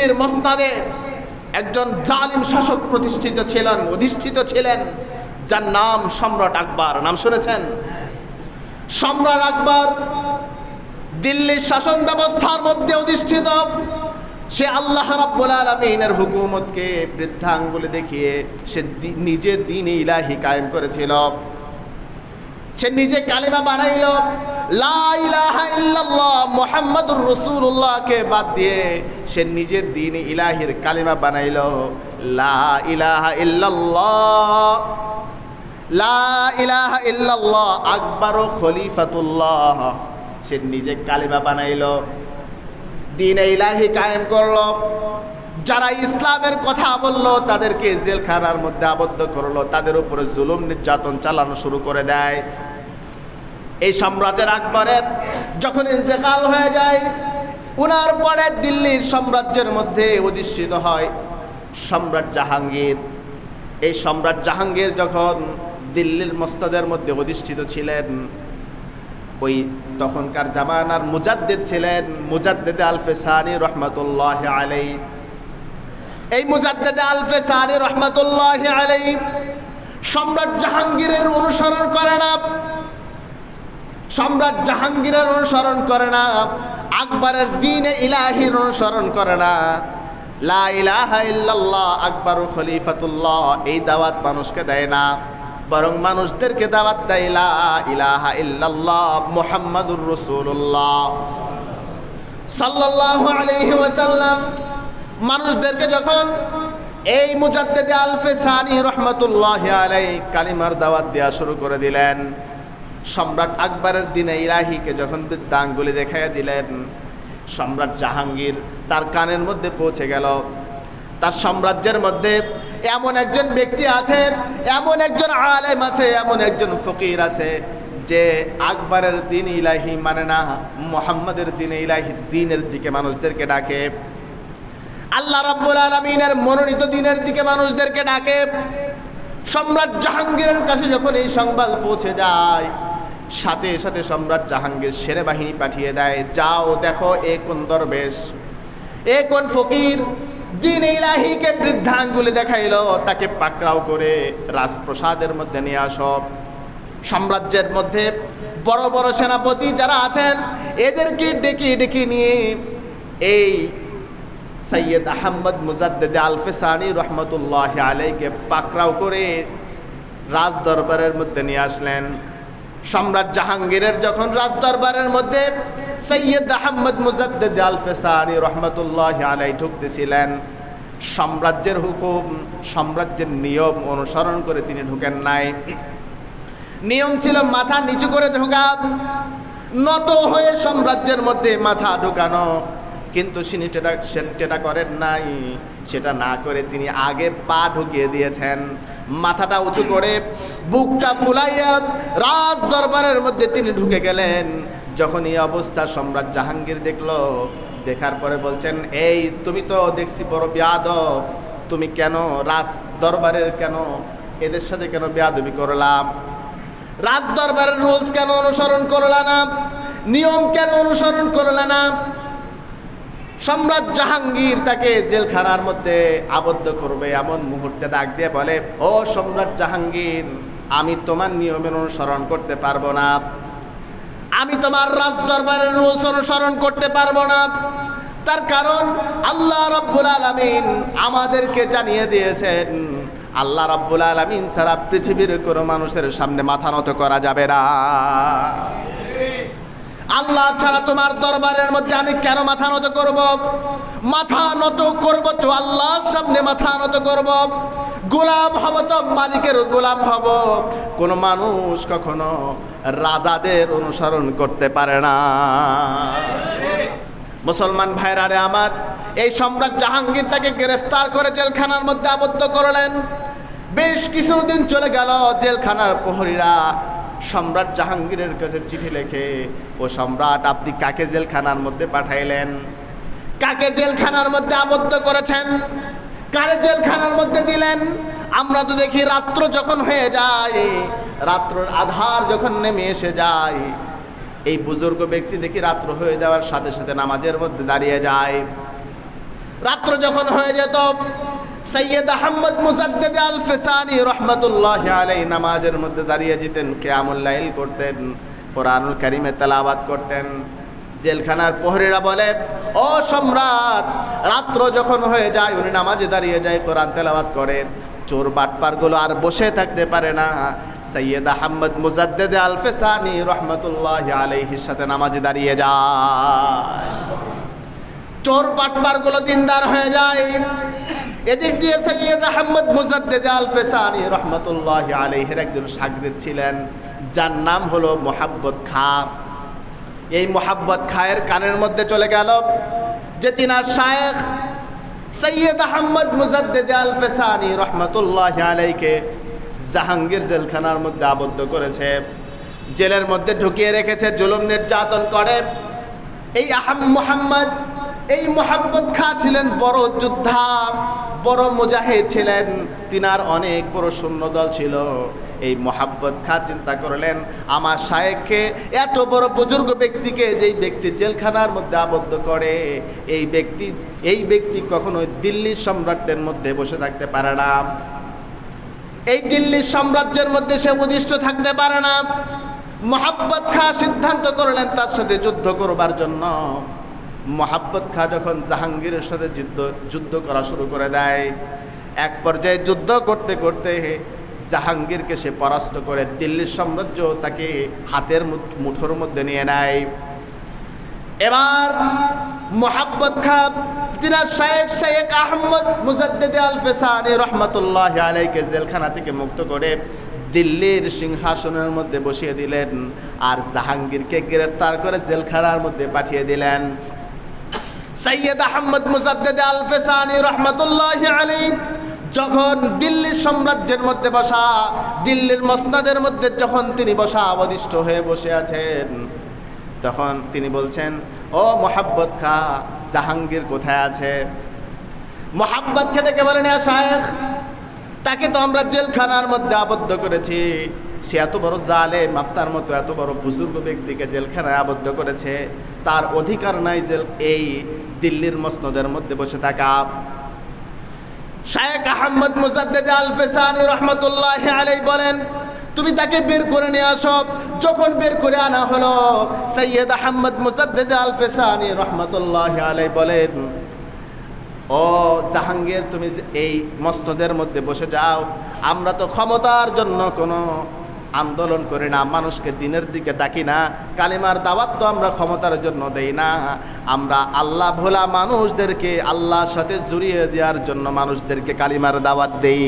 দিল্লির মসনাদে একজন জালিম শাসক প্রতিষ্ঠিত ছিলেন, অধিষ্ঠিত ছিলেন, যার নাম সম্রাট আকবর। নাম শুনেছেন? সম্রাট আকবর দিল্লির শাসন ব্যবস্থার মধ্যে অধিষ্ঠিত। সে আল্লাহ রাব্বুল আলামিনের হুকুমতকে বৃদ্ধাঙ্গুলি দেখিয়ে সে নিজে দিন ইলাহি কায়েম করেছিল। সে নিজে কালিমা বানাইল। মুহাম্মাদুর রাসূলুল্লাহকে বাদ দিয়ে সে নিজের দিন ইলাহির কালিমা বানাইল। লা ইলাহা ইল্লাল্লাহ। লা ইলাহা ইল্লাল্লাহ আকবর খলিফাতুল্লাহ। সে নিজে কালিমা বানাইল। দিন ইলাহি কায়েম করল। যারা ইসলামের কথা বলল, তাদেরকে জেলখানার মধ্যে আবদ্ধ করল। তাদের উপরে জুলুম নির্যাতন চালানো শুরু করে দেয়। এই সম্রাটের আকবরের যখন ইন্তেকাল হয়ে যায়, উনার পরে দিল্লির সাম্রাজ্যের মধ্যে অধিষ্ঠিত হয় সম্রাট জাহাঙ্গীর। এই সম্রাট জাহাঙ্গীর যখন দিল্লির মস্তাদের মধ্যে অধিষ্ঠিত ছিলেন, ওই তখনকার জামানার মুজাদ্দেদ ছিলেন, মুজাদ্দেদে আলফে সানি রহমতুল্লাহ আলাই এই মুজাদ্দেদে আলফে সানি রহমতুল্লাহ আলাই সম্রাট জাহাঙ্গীরের অনুসরণ করে না। সম্রাট জাহাঙ্গীরের অনুসরণ করে না, আকবরের দিনে ইলাহির অনুসরণ করে না। লা ইলাহা ইল্লাল্লাহ, আকবর খলিফাতুল্লাহ, এই দাওয়াত মানুষকে দেয় না। বরং মানুষদেরকে দাওয়াত দেয় লা ইলাহা ইল্লাল্লাহ মুহাম্মাদুর রাসূলুল্লাহ। সাল্লাল্লাহু আলাইহি ওয়াসাল্লাম, মানুষদেরকে যখন এই মুজাদ্দেদে আলফে সানি রহমতুল্লাহ আলাই কালিমার দাওয়াত দেওয়া শুরু করে দিলেন সম্রাট আকবরের দিনে ইলাহিকে যখন বৃদ্ধাঙ্গুলি দেখাইয়া দিলেন, সম্রাট জাহাঙ্গীর তার কানের মধ্যে পৌঁছে গেল। তার সাম্রাজ্যের মধ্যে এমন একজন ব্যক্তি আছে, এমন একজন আলেম আছে, এমন একজন ফকির আছে যে আকবরের দিন ইলাহি মানে না, মোহাম্মদের দিন ইলাহি দিনের দিকে মানুষদেরকে ডাকে। আল্লাহ রাব্বুল আলমিনের মনোনীত দিনের দিকে মানুষদেরকে ডাকে। সম্রাট জাহাঙ্গীরের কাছে যখন এই সংবাদ পৌঁছে যায় সাথে সাথে সম্রাট জাহাঙ্গীর সেনাবাহিনী পাঠিয়ে দেয়, যাও দেখো এ কোন দরবেশ, এ কোন ফকির দিন ইলাহিকে বৃদ্ধাঙ্গুলি দেখাইলো, তাকে পাকড়াও করে রাজপ্রসাদের মধ্যে নিয়ে আসো। সাম্রাজ্যের মধ্যে বড় বড় সেনাপতি যারা আছেন, এদেরকে ডেকে ডেকে নিয়ে এই সৈয়দ আহমদ মুজাদ্দেদ আলফেসানি রহমতুল্লাহ আলাইকে পাকড়াও করে রাজ দরবারের মধ্যে নিয়ে আসলেন। সম্রাট জাহাঙ্গীরের যখন রাজ দরবারের মধ্যে সৈয়দ আহমদ মুজাদ্দেদ আলফেসানি রহমতুল্লাহ আলাই ঢুকতেছিলেন, সাম্রাজ্যের হুকুম, সাম্রাজ্যের নিয়ম অনুসরণ করে তিনি ঢুকেন নাই। নিয়ম ছিল মাথা নিচু করে ঢোকা, নত হয়ে সাম্রাজ্যের মধ্যে মাথা ঢুকানো। কিন্তু তিনি সেটা করেন নাই। সেটা না করে তিনি আগে পা ঢুকিয়ে দিয়েছেন। মাথাটা উঁচু করে বুকটা ফুলাইয়া রাজ দরবারের মধ্যে তিনি ঢুকে গেলেন। যখন এই অবস্থা সম্রাট জাহাঙ্গীর দেখল, দেখার পরে বলছেন, এই, তুমি তো দেখছি বড় বিয়াদব। তুমি কেন রাজ দরবারের কেন এদের সাথে কেন বেয়াদবি করলাম? রাজ দরবারের রুলস কেন অনুসরণ করলা না? নিয়ম কেন অনুসরণ করলা না? সম্রাট জাহাঙ্গীর তাকে জেলখানার মধ্যে আবদ্ধ করবে এমন মুহূর্তে ডাক দিয়ে বলে, ও সম্রাট জাহাঙ্গীর, আমি তোমার নিয়মের অনুসরণ করতে পারব না। আমি তোমার রাজ দরবারের রুলস অনুসরণ করতে পারব না। তার কারণ আল্লাহ রব্বুল আলমিন আমাদেরকে জানিয়ে দিয়েছেন, আল্লাহ রব্বুল আলমিন ছাড়া পৃথিবীর কোনো মানুষের সামনে মাথা নত করা যাবে না। আল্লাহ ছাড়া তোমার দরবারের মধ্যে আমি কেন মাথা নত করব? মাথা নত করব তো আল্লাহর সামনে মাথা নত করব। গোলাম হব তো মালিকের গোলাম হব। কোনো মানুষ কখনো রাজাদের অনুসরণ করতে পারে না। মুসলমান ভাইরারে আমার, এই সম্রাট জাহাঙ্গীর তাকে গ্রেফতার করে জেলখানার মধ্যে আবদ্ধ করলেন। বেশ কিছুদিন চলে গেল জেলখানার প্রহরীরা সম্রাট জাহাঙ্গীরের কাছে চিঠি লেখে, ও সম্রাট, আপনি কাকে জেলখানার মধ্যে পাঠাইলেন? কাকে জেলখানার মধ্যে আবদ্ধ করেছেন? কারে জেলখানার মধ্যে দিলেন? আমরা তো দেখি রাত্র যখন হয়ে যায়, রাত্রর আধার যখন নেমে এসে যায়, এই বুজুর্গ ব্যক্তি দেখি রাত্র হয়ে যাওয়ার সাথে সাথে নামাজের মধ্যে দাঁড়িয়ে যায়। রাত্র যখন হয়ে যেত সৈয়দ আহমদ মুজাদ্দেদ আল ফেসানি রহমতুল্লাহ আলাই নামাজের মধ্যে দাঁড়িয়ে যেতেন কেয়ামুল্লাইল করতেন, কোরআনুল করিমে তেলাবাদ করতেন। জেলখানার প্রহরীরা বলে, ও সম্রাট, রাত্র যখন হয়ে যায়, উনি নামাজে দাঁড়িয়ে যায়, কোরআন তেলাবাদ করেন চোর বাটপারগুলো আর বসে থাকতে পারে না। সৈয়দ আহমদ মুজাদ্দেদ আল ফেসানি রহমতুল্লাহ আলাইহির সাথে নামাজে দাঁড়িয়ে যায়। চোর পাটবারগুলো দিনদার হয়ে যায়। এদিক দিয়ে সৈয়দ আহমদ মুজাদ্দেদ আল ফেসানি রহমতুল্লাহ আলহের একজন সাগরিদ ছিলেন, যার নাম হলো মোহাব্বত খা। এই মোহাব্বত খায়ের কানের মধ্যে চলে গেল যে তিনার শায়েখ সৈয়দ আহমদ মুজাদ্দেদ আল ফেসানি রহমতুল্লাহ আলাইকে জাহাঙ্গীর জেলখানার মধ্যে আবদ্ধ করেছে। জেলের মধ্যে ঢুকিয়ে রেখেছে, জুলুম নির্যাতন করে। এই আহম মোহাম্মদ এই মোহাম্মদ খা ছিলেন বড় যোদ্ধা, বড় মুজাহিদ ছিলেন। তিনার অনেক বড় শূন্য সৈন্যদল ছিল। এই মোহাব্বত খা চিন্তা করলেন, আমার শায়েককে এত বড় বুজুর্গ ব্যক্তিকে যেই ব্যক্তি জেলখানার মধ্যে আবদ্ধ করে, এই ব্যক্তি এই ব্যক্তি কখনোই দিল্লির সম্রাটদের মধ্যে বসে থাকতে পারে না। এই দিল্লির সাম্রাজ্যের মধ্যে সে উদিষ্ট থাকতে পারে না। মোহাব্বত খা সিদ্ধান্ত করলেন তার সাথে যুদ্ধ করবার জন্য। মোহাব্বত খা যখন জাহাঙ্গীরের সাথে যুদ্ধ যুদ্ধ করা শুরু করে দেয়, এক পর্যায়ে যুদ্ধ করতে করতে জাহাঙ্গীরকে সে পরাস্ত করে দিল্লির সাম্রাজ্য তাকে হাতের মুঠ- মুঠোর মধ্যে নিয়ে নেয়। এবার মোহাব্বত খা তিনার শায়েক শায়েক আহমদ মুজাদ্দেদ আল ফেসানি রহমতুল্লাহ আলাইকে জেলখানা থেকে মুক্ত করে দিল্লির সিংহাসনের মধ্যে বসিয়ে দিলেন আর জাহাঙ্গীরকে গ্রেফতার করে জেলখানার মধ্যে পাঠিয়ে দিলেন। সৈয়দ আহমদ মুজাদ্দেদ আল ফেসানি রহমতুল্লাহ আলী যখন দিল্লির সাম্রাজ্যের মধ্যে বসা, দিল্লির মসনাদের মধ্যে যখন তিনি বসা অবদিষ্ট হয়ে বসে আছেন, তখন তিনি বলছেন, ও মোহাব্বত খা, জাহাঙ্গীর কোথায় আছে? মোহাব্বত খা ডেকে বলেন, "ইয়া শায়েখ, তাকে তো আমরা জেলখানার মধ্যে আবদ্ধ করেছি। সে এত বড় জালে মাপ্তার মতো এত বড় বুজুর্গ ব্যক্তিকে জেলখানায় আবদ্ধ করেছে, তার অধিকার নাই জেল এই দিল্লির মসনদের মধ্যে বসে থাকা। শায়েক আহমদ মুজাদ্দেদ আল ফেসানি রহমতুল্লাহ আলাই বলেন, তুমি তাকে বের করে নিয়ে আসো। যখন বের করে আনা হলো, সৈয়দ আহমদ মুজাদ্দেদ আল ফেসানি রহমতুল্লাহ আলাই বলেন, ও জাহাঙ্গীর, তুমি যে এই মসনদের মধ্যে বসে যাও, আমরা তো ক্ষমতার জন্য কোনো আন্দোলন করি না, মানুষকে দিনের দিকে ডাকি না, কালিমার দাওয়াত তো আমরা ক্ষমতার জন্য দেই না। আমরা আল্লাহ ভোলা মানুষদেরকে, আল্লাহর সাথে জড়িয়ে দেওয়ার জন্য মানুষদেরকে কালিমার দাওয়াত দেই।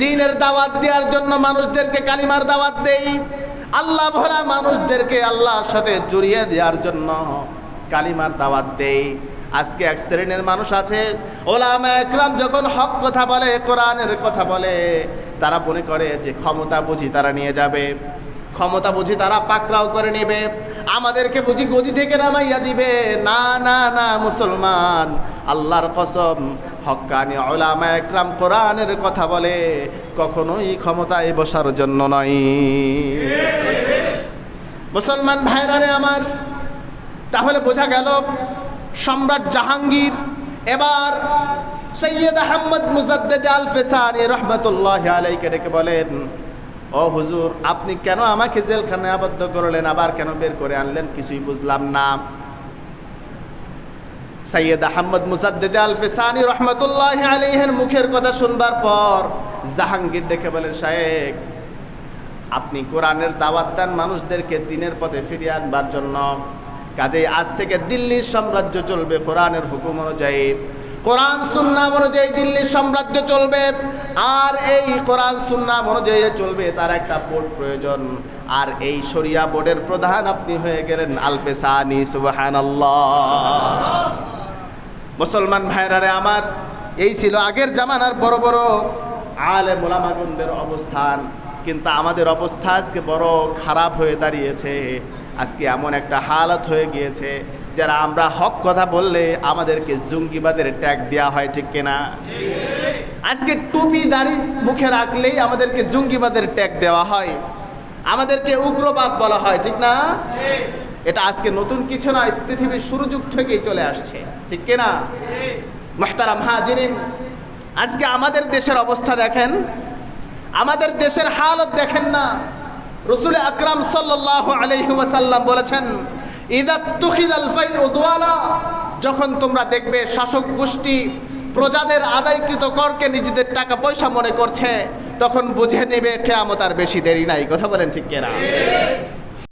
দিনের দাওয়াত দেওয়ার জন্য মানুষদেরকে কালিমার দাওয়াত দেই। আল্লাহ ভরা মানুষদেরকে আল্লাহর সাথে জড়িয়ে দেওয়ার জন্য কালিমার দাওয়াত দেই। আজকে এক শ্রেণির মানুষ আছে, ওলামা একরাম যখন হক কথা বলে, কোরআনের কথা বলে তারা মনে করে যে ক্ষমতা বুঝি তারা নিয়ে যাবে। ক্ষমতা বুঝি তারা পাকড়াও করে নেবে। আমাদেরকে বুঝি গদি থেকে নামাইয়া দিবে। না না না, মুসলমান। আল্লাহর কসম হক্কানি ওলামা একরাম কোরআনের কথা বলে, কখনোই ক্ষমতায় বসার জন্য নয়। মুসলমান ভাইরানে আমার, তাহলে বোঝা গেল, সম্রাট জাহাঙ্গীর এবার সৈয়দ আহমদ মুজাদ্দেদ আল ফেসানি রহমতুল্লাহ আলাইকে ডেকে বলেন, ও হুজুর, আপনি কেন আমাকে জেলখানায় আবদ্ধ করলেন? আবার কেন বের করে আনলেন? কিছুই বুঝলাম না। সৈয়দ আহমদ মুজাদ্দেদ আল ফেসানি রহমতুল্লাহ আলাইহের মুখের কথা শুনবার পর জাহাঙ্গীর ডেকে বলেন শায়েক আপনি কোরআনের দাওয়াত দেন মানুষদেরকে দিনের পথে ফিরিয়ে আনবার জন্য। কাজেই আজ থেকে দিল্লির সাম্রাজ্য চলবে কোরআনের হুকুম অনুযায়ী। কোরআন সুন্নাম অনুযায়ী দিল্লির সাম্রাজ্য চলবে, আর এই কোরআন সুন্নাম অনুযায়ী চলবে তার একটা বোর্ড প্রয়োজন। আর এই শরিয়া বোর্ডের প্রধান আপনি হয়ে গেলেন আলফেসানি সুবাহানাল্লাহ। মুসলমান ভাইরারে আমার, এই ছিল আগের জামানার বড় বড় আলে মোলামাগুনদের অবস্থান। কিন্তু আমাদের অবস্থা আজকে বড় খারাপ হয়ে দাঁড়িয়েছে। আজকে এমন একটা হালত হয়ে গিয়েছে যারা আমরা হক কথা বললে আমাদেরকে জঙ্গিবাদের ট্যাগ দেওয়া হয়, ঠিক কিনা? আজকে টুপি দাড়ি মুখে রাখলেই আমাদেরকে জঙ্গিবাদের ট্যাগ দেওয়া হয়। আমাদেরকে উগ্রবাদ বলা হয়, ঠিক না? এটা আজকে নতুন কিছু নয়, পৃথিবীর শুরু যুগ থেকেই চলে আসছে, ঠিক কিনা? মাহতারাম হাজিরিন, আজকে আমাদের দেশের অবস্থা দেখেন। আমাদের দেশের হালত দেখেন না। রসুল আকরাম সাল্লাহ আলহি ওয়াসাল্লাম বলেছেন যখন তোমরা দেখবে শাসক গোষ্ঠী প্রজাদের আদায়কৃত করকে নিজেদের টাকা পয়সা মনে করছে, তখন বুঝে নেবে কেয়ামত আর বেশি দেরি নাই। কথা বলেন ঠিক কেনা?